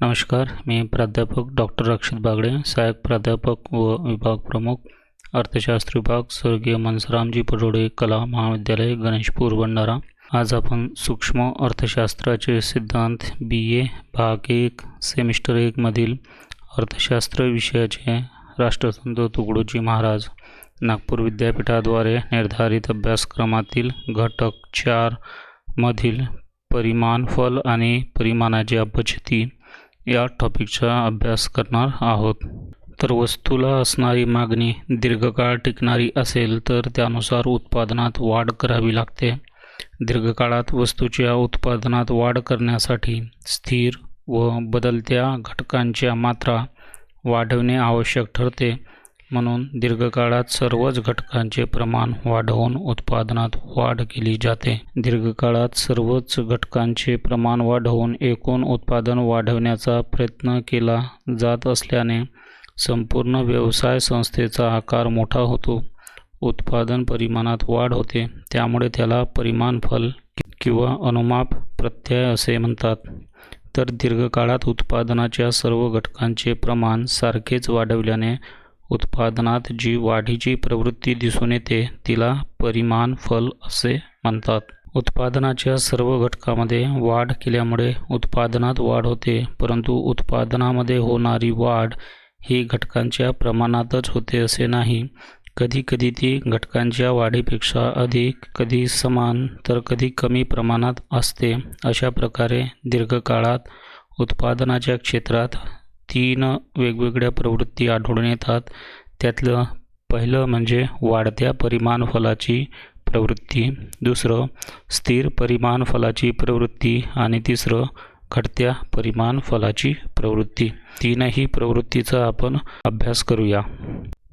नमस्कार मी प्राध्यापक डॉक्टर रक्षित बागडे सहाय्यक प्राध्यापक व विभाग प्रमुख अर्थशास्त्र विभाग स्वर्गीय मनसरामजी पडोडे कला महाविद्यालय गणेशपूर भंडारा. आज आपण सूक्ष्म अर्थशास्त्राचे सिद्धांत बी ए भाग एक सेमिस्टर एकमधील अर्थशास्त्र विषयाचे राष्ट्रसंत तुकडोजी महाराज नागपूर विद्यापीठाद्वारे निर्धारित अभ्यासक्रमातील घटक चार मधील परिमाण फल आणि परिमाणाची अपचिती या टॉपिकचा अभ्यास करणार आहोत. तर वस्तूला असणारी मागणी दीर्घकाळ टिकणारी असेल तर त्यानुसार उत्पादनात वाढ करावी लागते. दीर्घकाळात वस्तूच्या उत्पादनात वाढ करण्यासाठी स्थिर व बदलत्या घटकांच्या मात्रा वाढवणे आवश्यक ठरते. म्हणून दीर्घकाळात सर्वच घटकांचे प्रमाण वाढवून उत्पादनात वाढ केली जाते. दीर्घकाळात सर्वच घटकांचे प्रमाण वाढवून एकूण उत्पादन वाढवण्याचा प्रयत्न केला जात असल्याने संपूर्ण व्यवसाय संस्थेचा आकार मोठा होतो. उत्पादन परिमाणात वाढ होते त्यामुळे त्याला परिमाण फल किंवा अनुमाप प्रत्यय असे म्हणतात. तर दीर्घकाळात उत्पादनाच्या सर्व घटकांचे प्रमाण सारखेच वाढवल्याने उत्पादनात जी वाढीची प्रवृत्ती दिसून येते तिला परिमाण फल असे म्हणतात. उत्पादनाच्या सर्व घटकामध्ये वाढ केल्यामुळे उत्पादनात वाढ होते परंतु उत्पादनामध्ये होणारी वाढ ही घटकांच्या प्रमाणातच होते असे नाही. कधी कधी ती घटकांच्या वाढीपेक्षा अधिक कधी समान तर कधी कमी प्रमाणात असते. अशा प्रकारे दीर्घकाळात उत्पादनाच्या क्षेत्रात तीन वेगवेगळ्या प्रवृत्ती आढळून येतात. त्यातलं पहिलं म्हणजे वाढत्या परिमाण फलाची प्रवृत्ती. दुसरं स्थिर परिमाण फलाची प्रवृत्ती आणि तिसरं घटत्या परिमाण फलाची प्रवृत्ती. तीनही प्रवृत्तीचा आपण अभ्यास करूया.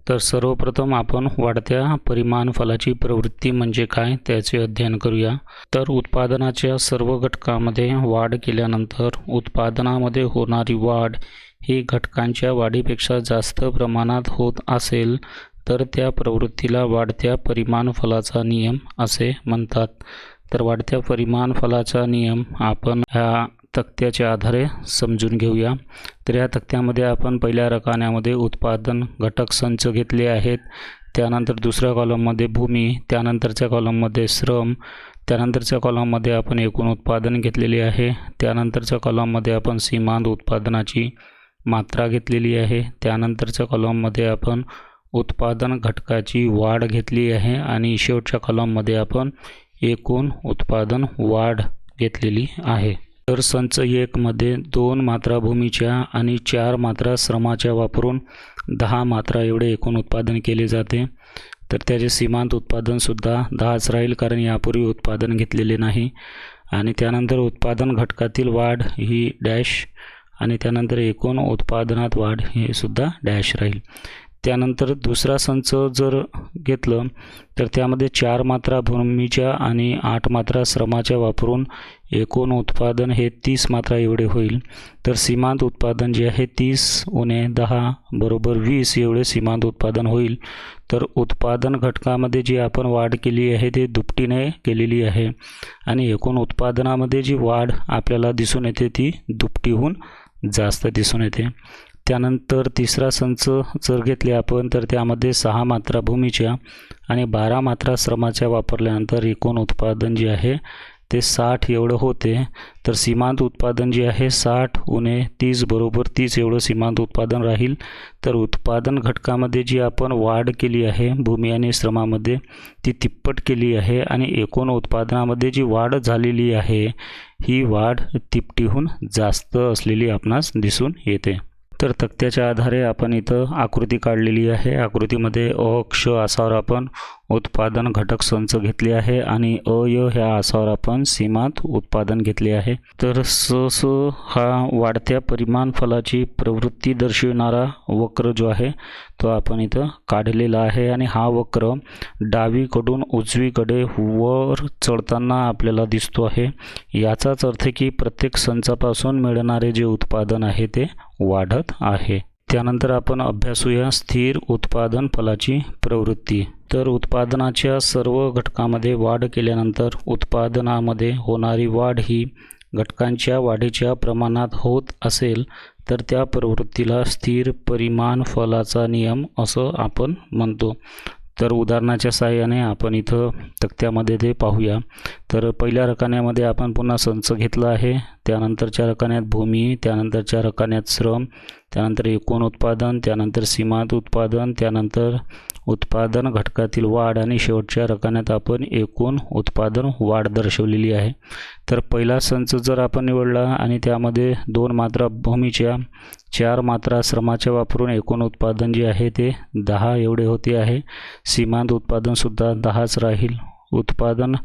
तर सर्वप्रथम आपण वाढत्या परिमाण फलाची प्रवृत्ती म्हणजे काय त्याचे अध्ययन करूया. तर उत्पादनाच्या सर्व घटकामध्ये वाढ केल्यानंतर उत्पादनामध्ये होणारी वाढ ही घटकांच्या वाढीपेक्षा जास्त प्रमाणात होत असेल तर त्या प्रवृत्तीला वाढत्या परिमाण फलाचा नियम असे म्हणतात. तर वाढत्या परिमाण फलाचा नियम आपण ह्या तक्त्याच्या आधारे समजून घेऊया. तर या तक्त्यामध्ये आपण पहिल्या रकान्यामध्ये उत्पादन घटक संच घेतले आहेत. त्यानंतर दुसऱ्या कॉलममध्ये भूमी त्यानंतरच्या कॉलममध्ये श्रम त्यानंतरच्या कॉलममध्ये आपण एकूण उत्पादन घेतलेले आहे. त्यानंतरच्या कॉलममध्ये आपण सीमांत उत्पादनाची मात्रा घेतलेली आहे. त्यानंतरच्या कॉलममध्ये आपण उत्पादन घटकाची वाढ घेतली आहे आणि शेवटच्या कॉलममध्ये आपण एकूण उत्पादन वाढ घेतलेली आहे. तर संच एकमध्ये दोन मात्रा भूमीच्या आणि चार मात्रा श्रमाच्या वापरून दहा मात्रा एवढे एकूण उत्पादन केले जाते. तर त्याचे सीमांत उत्पादनसुद्धा दहाच राहील कारण यापूर्वी उत्पादन घेतलेले नाही. आणि त्यानंतर उत्पादन घटकातील वाढ ही डॅश आणि त्यानंतर एकूण उत्पादनात वाढ हे सुद्धा डॅश राहील. त्यानंतर दुसरा संच जर घेतलं तर त्यामध्ये चार मात्रा भूमीच्या आणि आठ मात्रा श्रमाच्या वापरून एकूण उत्पादन हे तीस मात्रा एवढे होईल. तर सीमांत उत्पादन जे आहे तीस उणे दहा बरोबर वीस एवढे सीमांत उत्पादन होईल. तर उत्पादन घटकामध्ये जी आपण वाढ केली आहे ते दुपटीने केलेली आहे. आणि एकूण उत्पादनामध्ये जी वाढ आपल्याला दिसून येते ती दुपटीहून जास्त दिसून येते. त्यानंतर तिसरा संच जर घेतले आपण तर त्यामध्ये सहा मात्रा भूमीच्या आणि बारा मात्रा श्रमाच्या वापरल्यानंतर एकूण उत्पादन जे आहे ते साठ एवढं होते तर सीमांत उत्पादन जे आहे साठ उणे तीस बरोबर तीस एवढं सीमांत उत्पादन राहील. तर उत्पादन घटकामध्ये जी आपण वाढ केली आहे भूमी आणि श्रमामध्ये ती तिप्पट केली आहे आणि एकूण उत्पादनामध्ये जी वाढ झालेली आहे ही वाढ तिपटीहून जास्त असलेली आपणास दिसून येते. तर तक्त्याच्या आधारे आपण इथं आकृती काढलेली आहे. आकृतीमध्ये अ असावर आपण उत्पादन घटक संच घेतले आहे आणि अय ह्या आसावर आपण सीमांत उत्पादन घेतले आहे. तर स स हा वाढत्या परिमाण फलाची प्रवृत्ती दर्शविणारा वक्र जो आहे तो आपण इथं काढलेला आहे आणि हा वक्र डावीकडून उजवीकडे वर चढताना आपल्याला दिसतो आहे. याचाच अर्थ की प्रत्येक संचापासून मिळणारे जे उत्पादन आहे ते वाढत आहे. त्यानंतर आपण अभ्यासूया स्थिर उत्पादन फलाची प्रवृत्ती. तर उत्पादनाच्या सर्व घटकामध्ये वाढ केल्यानंतर उत्पादनामध्ये होणारी वाढ ही घटकांच्या वाढीच्या प्रमाणात होत असेल तर त्या प्रवृत्तीला स्थिर परिमाण फलाचा नियम असं आपण म्हणतो. तर उदाहरणाच्या सहाय्याने आपण इथं तक्त्यामध्ये ते पाहूया. तर पहिल्या रकान्यामध्ये आपण पुन्हा संच घेतला आहे. त्यानंतरच्या रकान्यात भूमी त्यानंतरच्या रकान्यात श्रम त्यानंतर एकूण उत्पादन त्यानंतर सीमांत उत्पादन त्यानंतर उत्पादन घटकातील वाढ आणि शेवटच्या रकान्यात आपण एकूण उत्पादन वाढ दर्शवलेली आहे. तर पहिला संच जर आपण निवडला आणि त्यामध्ये दोन मात्रा भूमीच्या चार मात्रा श्रमाच्या वापरून एकूण उत्पादन जे आहे ते दहा एवढे होते आहे. सीमांत उत्पादनसुद्धा दहाच राहील. उत्पादन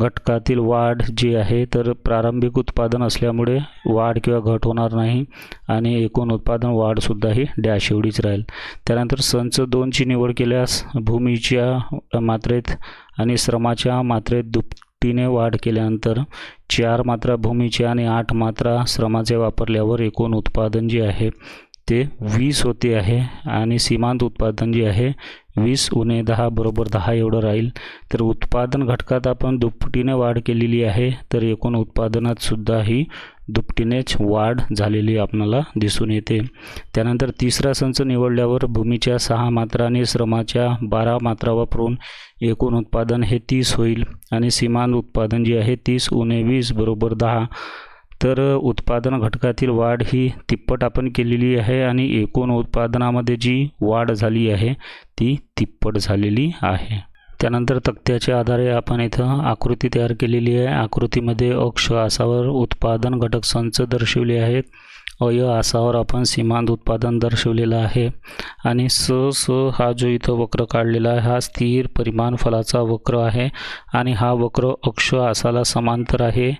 घटकातील वाढ जी आहे तर प्रारंभिक उत्पादन असल्यामुळे वाढ किंवा घट होणार नाही आणि एकूण उत्पादन वाढसुद्धा ही डॅश एवढीच राहील. त्यानंतर संच दोनची निवड केल्यास भूमीच्या मात्रेत आणि श्रमाच्या मात्रेत दुपटीने वाढ केल्यानंतर चार मात्रा भूमीचे आणि आठ मात्रा श्रमाचे वापरल्यावर एकूण उत्पादन जे आहे ते वीस होते आहे आणि सीमांत उत्पादन जे आहे वीस उणे दहा बरोबर दहा एवढं राहील. तर उत्पादन घटकात आपण दुपटीने वाढ केलेली आहे तर एकूण उत्पादनातसुद्धा ही दुपटीनेच वाढ झालेली आपणाला दिसून येते. त्यानंतर तिसरा संच निवडल्यावर भूमीच्या सहा मात्रा आणि श्रमाच्या बारा मात्रा वापरून एकूण उत्पादन हे तीस होईल आणि सीमान उत्पादन जे आहे तीस उणे वीस बरोबर दहा. तर उत्पादन घटकातील वाढ ही तिप्पट आपण केलेली आहे आणि एकूण उत्पादनामध्ये जी वाढ झाली आहे ती तिप्पट झालेली आहे. त्यानंतर तक्त्याच्या आधारे आपण इथं आकृती तयार केलेली आहे. आकृतीमध्ये अक्ष आसावर उत्पादन घटक संच दर्शवले आहेत. अय आसावर आपण सीमांत उत्पादन दर्शवलेलं आहे. आणि स स हा जो इथं वक्र काढलेला आहे हा स्थिर परिमाण फलाचा वक्र आहे. आणि हा वक्र अक्ष आसाला समांतर आहे.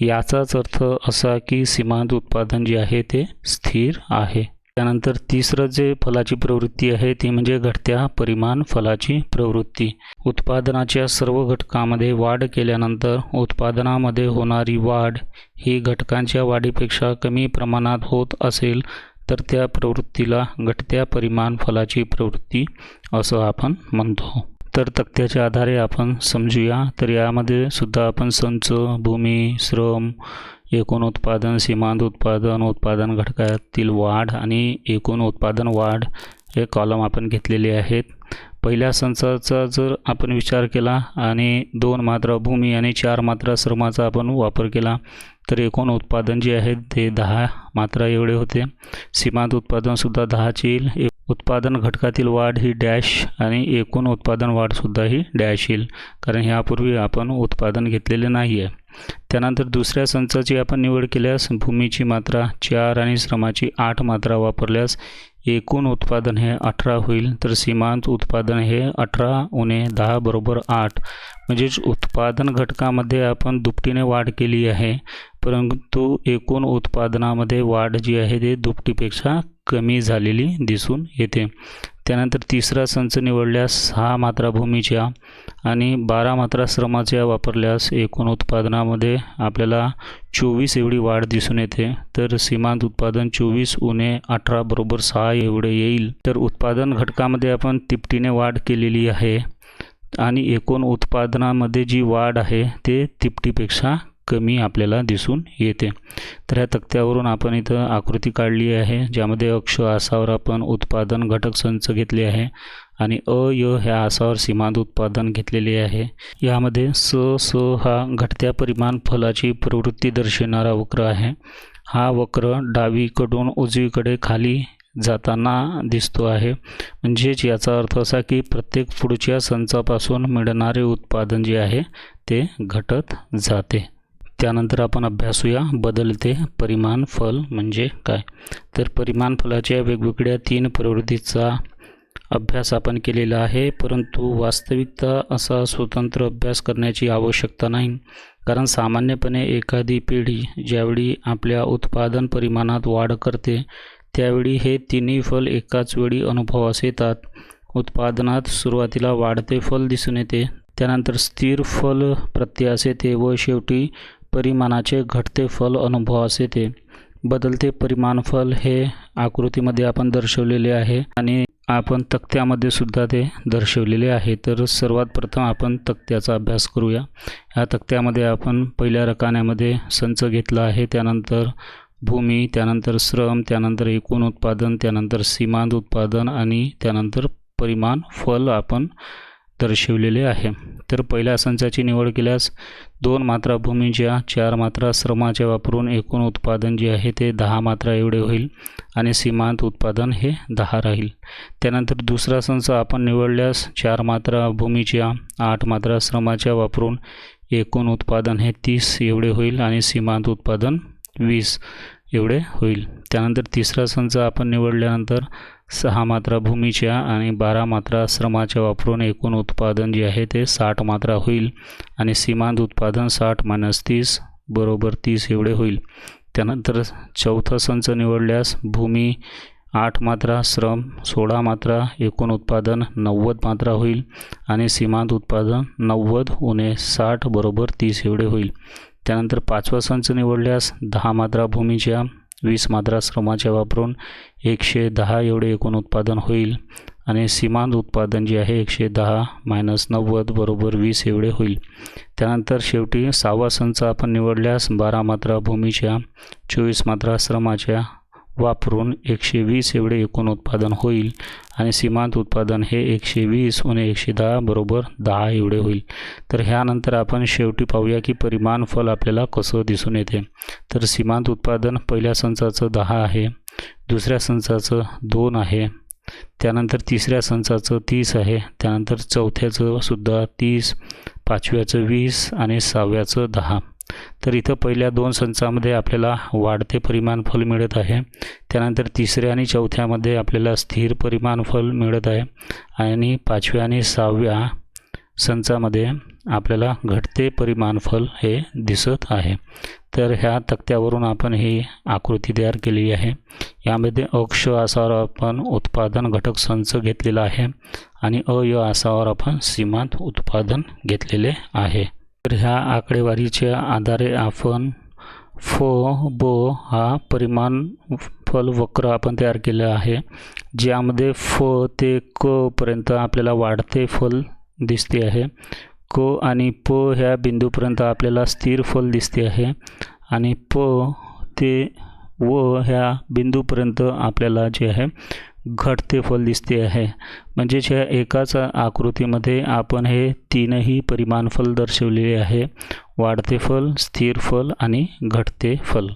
याचाच अर्थ असा की सीमांत उत्पादन जे आहे ते स्थिर आहे. त्यानंतर तिसरं जे फलाची प्रवृत्ती आहे ती म्हणजे घटत्या परिमाण फलाची प्रवृत्ती. उत्पादनाच्या सर्व घटकामध्ये वाढ केल्यानंतर उत्पादनामध्ये होणारी वाढ ही घटकांच्या वाढीपेक्षा कमी प्रमाणात होत असेल तर त्या प्रवृत्तीला घटत्या परिमाण फलाची प्रवृत्ती असं आपण म्हणतो. तर तक्त्याच्या आधारे आपण समजूया तर यामध्ये सुद्धा आपण संच भूमी श्रम एकूण उत्पादन सीमांत उत्पादन उत्पादन घटकातील वाढ आणि एकूण उत्पादन वाढ हे कॉलम आपण घेतलेले आहेत. पहिल्या संचाचा जर आपण विचार केला आणि दोन मात्रा भूमी आणि चार मात्रा श्रमाचा आपण वापर केला तर एकूण उत्पादन जे आहे ते दहा मात्रा एवढे होते. सीमांत उत्पादनसुद्धा दहाचे येईल. उत्पादन घटकातील वाढ ही डॅश आणि एकूण उत्पादन वाढसुद्धा ही डॅश येईल. कारण ह्यापूर्वी आपण उत्पादन घेतलेले नाही आहे त्यानंतर दुसऱ्या संचाची आपण निवड केल्यास भूमीची मात्रा चार आणि श्रमाची आठ मात्रा वापरल्यास एकूण उत्पादन हे अठरा होईल. तर सीमांत उत्पादन हे अठरा उणे दहा बरोबर आठ. म्हणजेच उत्पादन घटकामध्ये आपण दुपटीने वाढ केली आहे. परंतु एकूण उत्पादनामध्ये वाढ जी आहे ते दुपटीपेक्षा कमी झालेली दिसून येते. त्यानंतर तिसरा संच निवडल्यास सहा मात्रा भूमीच्या आणि बारा मात्रा श्रमाच्या वापरल्यास एकूण उत्पादनामध्ये आपल्याला चोवीस एवढी वाढ दिसून येते. तर सीमांत उत्पादन चोवीस उणे अठरा बरोबर सहा एवढे येईल. तर उत्पादन घटकामध्ये आपण तिपटीने वाढ केलेली आहे आणि एकूण उत्पादनामध्ये जी वाढ आहे ते तिपटीपेक्षा कमी आपल्याला दिसून येते. तर ह्या तक्त्यावरून आपण इथं आकृती काढली आहे ज्यामध्ये अक्ष आसावर आपण उत्पादन घटक संच घेतले आहे आणि अ य ह्या आसावर सीमांत उत्पादन घेतलेले आहे. यामध्ये स स हा घटत्या परिमाण फलाची प्रवृत्ती दर्शवणारा वक्र आहे. हा वक्र डावीकडून उजवीकडे खाली जाताना दिसतो आहे. म्हणजेच याचा अर्थ असा की प्रत्येक पुढच्या संचापासून मिळणारे उत्पादन जे आहे ते घटत जाते. त्यानंतर आपण अभ्यासूया बदलते परिमाण फल म्हणजे काय. तर परिमाण फलाच्या वेगवेगळ्या तीन प्रवृत्तीचा अभ्यास आपण केलेला आहे परंतु वास्तविकता असा स्वतंत्र अभ्यास करण्याची आवश्यकता नाही. कारण सामान्यपणे एखादी पिढी ज्यावेळी आपल्या उत्पादन परिमाणात वाढ करते त्यावेळी हे तिन्ही फल एकाच वेळी अनुभवास येतात. उत्पादनात सुरुवातीला वाढते फल दिसून येते त्यानंतर स्थिर फल प्रत्यास येते व शेवटी परिमाणाचे घटते फल अनुभवास येते बदलते परिमाण फल हे आकृतीमध्ये आपण दर्शवलेले आहे आणि आपण तक्त्यामध्ये सुद्धा ते दर्शवलेले आहे. तर सर्वात प्रथम आपण तक्त्याचा अभ्यास करूया. ह्या तक्त्यामध्ये आपण पहिल्या रकान्यामध्ये संच घेतला आहे. त्यानंतर भूमी त्यानंतर श्रम त्यानंतर एकूण उत्पादन त्यानंतर सीमांत उत्पादन आणि त्यानंतर परिमाण फल आपण दर्शविलेले आहे. तर पहिल्या संचाची निवड केल्यास दोन मात्रा भूमीच्या चार मात्रा श्रमाच्या वापरून एकूण उत्पादन जे आहे ते दहा मात्रा एवढे होईल आणि सीमांत उत्पादन हे दहा राहील. त्यानंतर दुसरा संच आपण निवडल्यास चार मात्रा भूमीच्या आठ मात्रा श्रमाच्या वापरून एकूण उत्पादन हे तीस एवढे होईल आणि सीमांत उत्पादन वीस एवढे होईल. त्यानंतर तिसरा संच आपण निवडल्यानंतर सहा मात्रा भूमीच्या आणि बारा मात्रा श्रमाच्या वापरून एकूण उत्पादन जे आहे ते साठ मात्रा होईल आणि सीमांत उत्पादन साठ मायनस तीस बरोबर तीस एवढे होईल. त्यानंतर चौथा संच निवडल्यास भूमी आठ मात्रा श्रम सोळा मात्रा एकूण उत्पादन नव्वद मात्रा होईल आणि सीमांत उत्पादन नव्वद उणे साठ बरोबर तीस एवढे होईल. त्यानंतर पाचवा संच निवडल्यास दहा मात्रा भूमीच्या वीस मात्रा श्रमाच्या वापरून एकशे दहा एवढे एकूण उत्पादन होईल आणि सीमांत उत्पादन जे आहे एकशे दहा मायनस नव्वद बरोबर वीस एवढे होईल. त्यानंतर शेवटी सहावा संच आपण निवडल्यास बारा मात्रा भूमीच्या चोवीस मात्रा श्रमाच्या वापरून एकशे वीस एवढे एकूण उत्पादन होईल आणि सीमांत उत्पादन हे एकशे वीस उणे एकशे दहा बरोबर दहा एवढे होईल. तर ह्यानंतर आपण शेवटी पाहूया की परिमाण फल आपल्याला कसं दिसून येते. तर सीमांत उत्पादन पहिल्या संचाचं दहा आहे. दुसऱ्या संचाचं दोन आहे. त्यानंतर तिसऱ्या संचाचं तीस आहे. त्यानंतर चौथ्याचं सुद्धा तीस पाचव्याचं वीस आणि सहाव्याचं दहा. तर इथं पहिल्या दोन संचामध्ये आपल्याला वाढते परिमाण फल मिळत आहे. त्यानंतर तिसऱ्या आणि चौथ्यामध्ये आपल्याला स्थिर परिमाण फल मिळत आहे. आणि पाचव्या आणि सहाव्या संचामध्ये आपल्याला घटते परिमाण फल हे दिसत आहे. तर ह्या तक्त्यावरून आपण ही आकृती तयार केलेली आहे. यामध्ये अक्ष आसावर आपण उत्पादन घटक संच घेतलेला आहे आणि अय आसावर आपण सीमांत उत्पादन घेतलेले आहे. तर ह्या आकडेवारीच्या आधारे आपण फ ब हा परिमाण फल वक्र आपण तयार केलं आहे. ज्यामध्ये फ ते क पर्यंत आपल्याला वाढते फल दिसते आहे. को आणि प ह्या बिंदूपर्यंत आपल्याला स्थिर फल दिसते आहे. आणि प ते व ह्या बिंदूपर्यंत आपल्याला जे आहे घटते फल दिसते आहे. म्हणजेच ह्या एकाच आकृतीमध्ये आपण हे तीनही परिमाण फल दर्शवलेले आहे. वाढते फल स्थिर फल आणि घटते फल.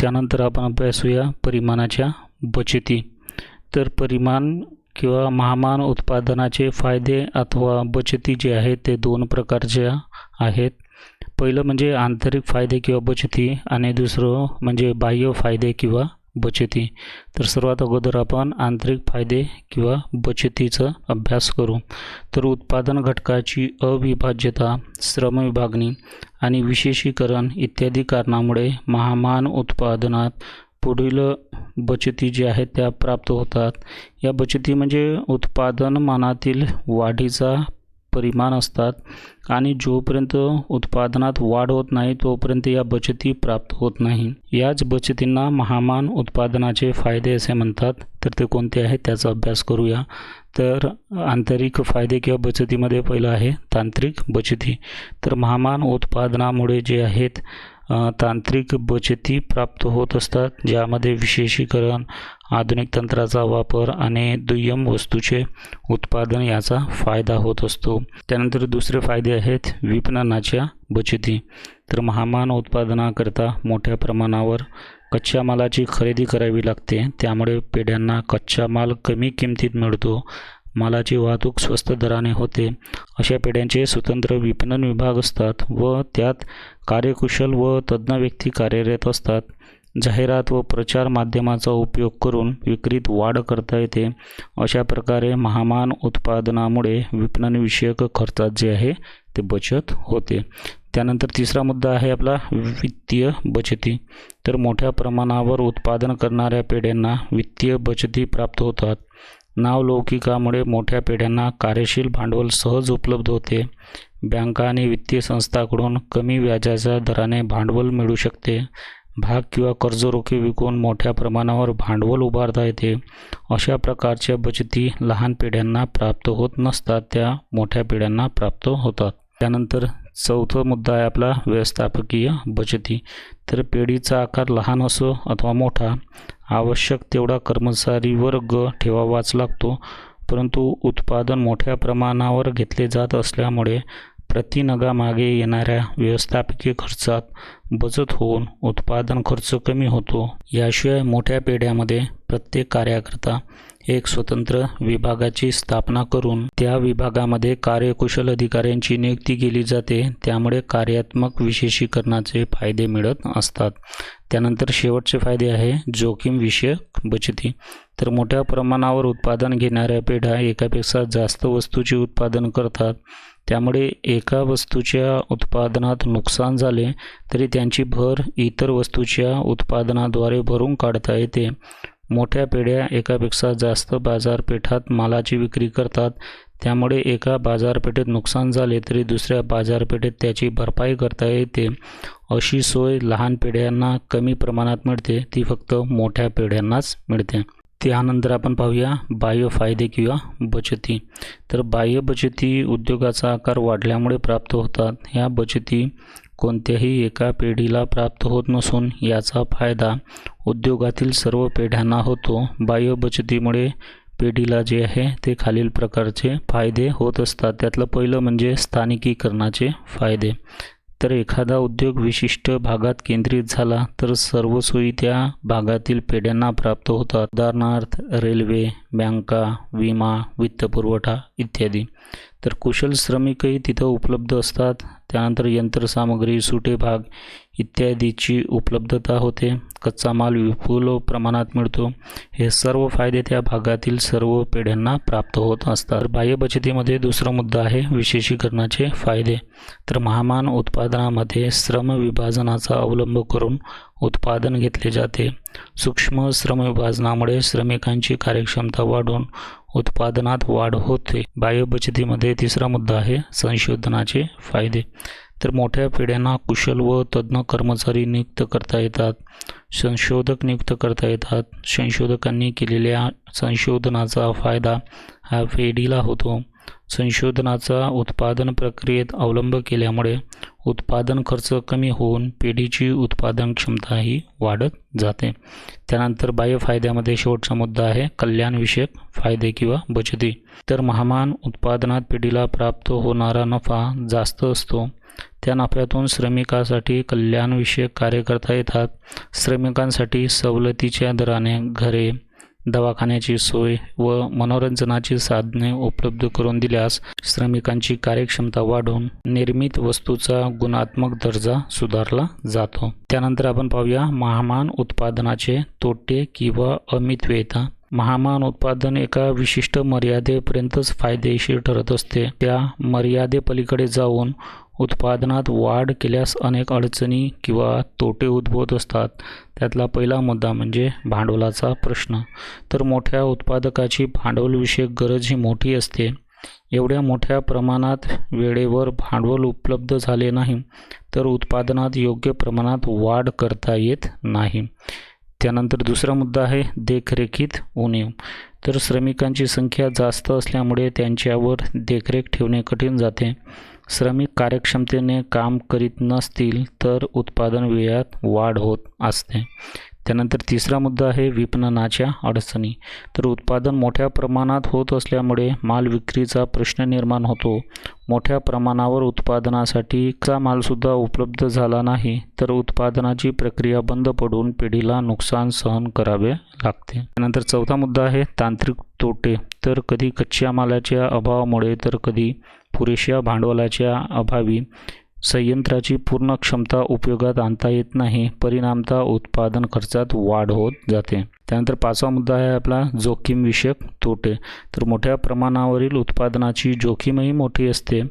त्यानंतर आपण अभ्यासूया परिमाणाच्या बचती. तर परिमाण किंवा महामान उत्पादनाचे फायदे अथवा बचती जे आहेत ते दोन प्रकारच्या आहेत. पहिलं म्हणजे आंतरिक फायदे किंवा बचती आणि दुसरं म्हणजे बाह्य फायदे किंवा बचती. तर सर्वात अगोदर आपण आंतरिक फायदे किंवा बचतीचा अभ्यास करू. तर उत्पादन घटकाची अविभाज्यता श्रम विभागणी आणि विशेषीकरण इत्यादी कारणामुळे महामान उत्पादनात पुढील बचती ज्या आहेत त्या प्राप्त होतात. या बचती म्हणजे उत्पादन मानातील वाढीचा परिमाण असतात आणि जोपर्यंत उत्पादनात वाढ होत नाही तोपर्यंत या बचती प्राप्त होत नाही. याच बचतींना महामान उत्पादनाचे फायदे असे म्हणतात. तर ते कोणते आहेत त्याचा अभ्यास करूया. तर आंतरिक फायदे किंवा बचतीमध्ये पहिलं आहे तांत्रिक बचती. तर महामान उत्पादनामुळे जे आहेत तांत्रिक बचती प्राप्त होत असतात ज्यामध्ये विशेषीकरण आधुनिक तंत्राचा वापर आणि दुय्यम वस्तूचे उत्पादन याचा फायदा होत असतो. त्यानंतर दुसरे फायदे आहेत विपणनाच्या बचती. तर महामान उत्पादनाकरता मोठ्या प्रमाणावर कच्च्या मालाची खरेदी करावी लागते. त्यामुळे पेढ्यांना कच्चा माल कमी किमतीत मिळतो. मालाची वाहतूक स्वस्त दराने होते. अशा पेढ्यांचे स्वतंत्र विपणन विभाग असतात व त्यात कार्यकुशल व तज्ज्ञ व्यक्ती कार्यरत असतात. जाहिरात व प्रचार माध्यमाचा उपयोग करून विक्रीत वाढ करता येते. अशा प्रकारे महामान उत्पादनामुळे विपणनविषयक खर्चात जे आहे ते बचत होते. त्यानंतर तिसरा मुद्दा आहे आपला वित्तीय बचती. तर मोठ्या प्रमाणावर उत्पादन करणाऱ्या पेढ्यांना वित्तीय बचती प्राप्त होतात. नावलौकिकामुळे मोठ्या पेढ्यांना कार्यशील भांडवल सहज उपलब्ध होते. बँका आणि वित्तीय संस्थाकडून कमी व्याजाच्या दराने भांडवल मिळू शकते. भाग किंवा कर्जरोखे विकून मोठ्या प्रमाणावर भांडवल उभारता येते. अशा प्रकारच्या बचती लहान पिढ्यांना प्राप्त होत नसतात त्या मोठ्या पिढ्यांना प्राप्त होतात. त्यानंतर चौथा मुद्दा आहे आपला व्यवस्थापकीय बचती. तर पेढीचा आकार लहान असो अथवा मोठा आवश्यक तेवढा कर्मचारी वर्ग ठेवावाच लागतो. परंतु उत्पादन मोठ्या प्रमाणावर घेतले जात असल्यामुळे प्रतिनगामागे येणाऱ्या व्यवस्थापकीय खर्चात बचत होऊन उत्पादन खर्च कमी होतो. याशिवाय मोठ्या पेढ्यामध्ये प्रत्येक कार्यकर्ता एक स्वतंत्र विभागाची स्थापना करून त्या विभागामध्ये कार्यकुशल अधिकाऱ्यांची नियुक्ती केली जाते. त्यामुळे कार्यात्मक विशेषीकरणाचे फायदे मिळत असतात. त्यानंतर शेवटचे फायदे आहे जोखीम विषयक बचती. तर मोठ्या प्रमाणावर उत्पादन घेणाऱ्या पेढ्या एकापेक्षा जास्त वस्तूचे उत्पादन करतात. त्यामुळे एका वस्तूच्या उत्पादनात नुकसान झाले तरी त्यांची भर इतर वस्तूच्या उत्पादनाद्वारे भरून काढता येते. मोठ्या पेढ्या एकापेक्षा जास्त बाजारपेठात मालाची विक्री करतात. त्यामुळे एका बाजारपेठेत नुकसान झाले तरी दुसऱ्या बाजारपेठेत त्याची भरपाई करता येते. अशी सोय लहान पेढ्यांना कमी प्रमाणात मिळते. ती फक्त मोठ्या पेढ्यांनाच मिळते. त्यानंतर आपण पाहूया बाह्य फायदे किंवा बचती. तर बाह्य बचती उद्योगाचा आकार वाढल्यामुळे प्राप्त होतात. ह्या बचती कोणत्याही एका पिढीला प्राप्त होत नसून याचा फायदा उद्योगातील सर्व पेढ्यांना होतो. बाह्य बचतीमुळे पेढीला जे आहे ते खालील प्रकारचे फायदे होत असतात. त्यातलं पहिलं म्हणजे स्थानिकीकरणाचे फायदे. तर एखादा उद्योग विशिष्ट भागात केंद्रित झाला तर सर्व सोयी त्या भागातील पेढ्यांना प्राप्त होतात. उदाहरणार्थ रेल्वे बँका विमा वित्तपुरवठा इत्यादी. तर कुशल श्रमिकही तिथं उपलब्ध असतात. त्यानंतर यंत्रसामग्री सुटे भाग इत्यादीची उपलब्धता होते. कच्चा माल विपुल प्रमाणात मिळतो. हे सर्व फायदे त्या भागातील सर्व पिढ्यांना प्राप्त होत असतात. बाह्य बचतीमध्ये दुसरा मुद्दा आहे विशेषीकरणाचे फायदे. तर महामान उत्पादनामध्ये श्रम विभाजनाचा अवलंब करून उत्पादन घेतले जाते. सूक्ष्म श्रम विभाजनामुळे श्रमिकांची कार्यक्षमता वाढून उत्पादनात वाढ होते. बाह्य बचतीमध्ये तिसरा मुद्दा आहे संशोधनाचे फायदे. तर मोठ्या पिढ्यांना कुशल व तज्ज्ञ कर्मचारी नियुक्त करता येतात. संशोधक नियुक्त करता येतात. संशोधकांनी केलेल्या संशोधनाचा फायदा हा पेढीला होतो. संशोधनाचा उत्पादन प्रक्रियेत अवलंब केल्यामुळे उत्पादन खर्च कमी होऊन पेढीची उत्पादन क्षमताही वाढत जाते. त्यानंतर बाह्य फायद्यामध्ये शेवटचा मुद्दा आहे कल्याणविषयक फायदे किंवा बचती. तर महामान उत्पादनात पिढीला प्राप्त होणारा नफा जास्त असतो. त्या नफ्यातून श्रमिकासाठी कल्याणविषयक कार्य करता येतात. श्रमिकांसाठी सवलतीच्या दराने घरे दवाखान्याची सोय व मनोरंजनाची साधने उपलब्ध करून दिल्यास श्रमिकांची कार्यक्षमता वाढून निर्मित वस्तूचा गुणात्मक दर्जा सुधारला जातो. त्यानंतर आपण पाहूया महामान उत्पादनाचे तोटे किंवा अमितव्यता महामान उत्पादन एका विशिष्ट मर्यादेपर्यंतच फायदेशीर ठरत असते. त्या मर्यादेपलीकडे जाऊन उत्पादनात वाढ केल्यास अनेक अडचणी किंवा तोटे उद्भवत असतात. त्यातला पहिला मुद्दा म्हणजे भांडवलाचा प्रश्न. तर मोठ्या उत्पादकाची भांडवलविषयक गरज ही मोठी असते. एवढ्या मोठ्या प्रमाणात वेळेवर भांडवल उपलब्ध झाले नाही तर उत्पादनात योग्य प्रमाणात वाढ करता येत नाही. त्यानंतर दुसरा मुद्दा आहे देखरेखीत उणीव. तर श्रमिकांची संख्या जास्त असल्यामुळे त्यांच्यावर देखरेख ठेवणे कठीण जाते. श्रमिक कार्यक्षमतेने काम करीत नसतील तर उत्पादन व्ययात वाढ होत असते. त्यानंतर तिसरा मुद्दा आहे विपणनाच्या अडचणी. तर उत्पादन मोठ्या प्रमाणात होत असल्यामुळे माल विक्रीचा प्रश्न निर्माण होतो. मोठ्या प्रमाणावर उत्पादनासाठी चा मालसुद्धा उपलब्ध झाला नाही तर उत्पादनाची प्रक्रिया बंद पडून पिढीला नुकसान सहन करावे लागते. त्यानंतर चौथा मुद्दा आहे तांत्रिक तोटे. तर कधी कच्च्या मालाच्या अभावामुळे तर कधी पुरेशा भांडवलाच्या अभावी संयंत्राची पूर्ण क्षमता उपयोगात आणता येत नाही. परिणामता उत्पादन खर्चात वाढ होत जाते. त्यानंतर पाचवा मुद्दा आहे आपला जोखीमविषयक तोटे. तर मोठ्या प्रमाणावरील उत्पादनाची जोखीमही मोठी असते.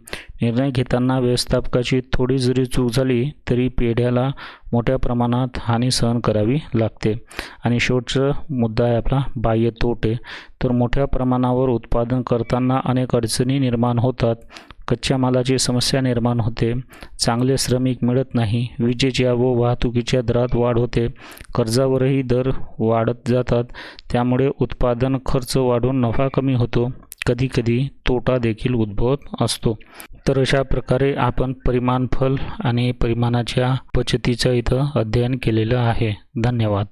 निर्णय घेताना व्यवस्थापकाची थोडी जरी चूक झाली तरी पेढ्याला मोठ्या प्रमाणात हानी सहन करावी लागते. आणि शेवटचा मुद्दा आहे आपला बाह्य तोटे. तर मोठ्या प्रमाणावर उत्पादन करताना अनेक अडचणी निर्माण होतात. कच्च्या मालाची समस्या निर्माण होते. चांगले श्रमिक मिळत नाही. विजेच्या व वाहतुकीच्या दरात वाढ होते. कर्जावरही दर वाढत जातात. त्यामुळे उत्पादन खर्च वाढून नफा कमी होतो. कधीकधी तोटा देखील उद्भवत असतो. तर अशा प्रकारे आपण परिमाणफल आणि परिमाणाच्या बचतीचं इथं अध्ययन केलेलं आहे. धन्यवाद.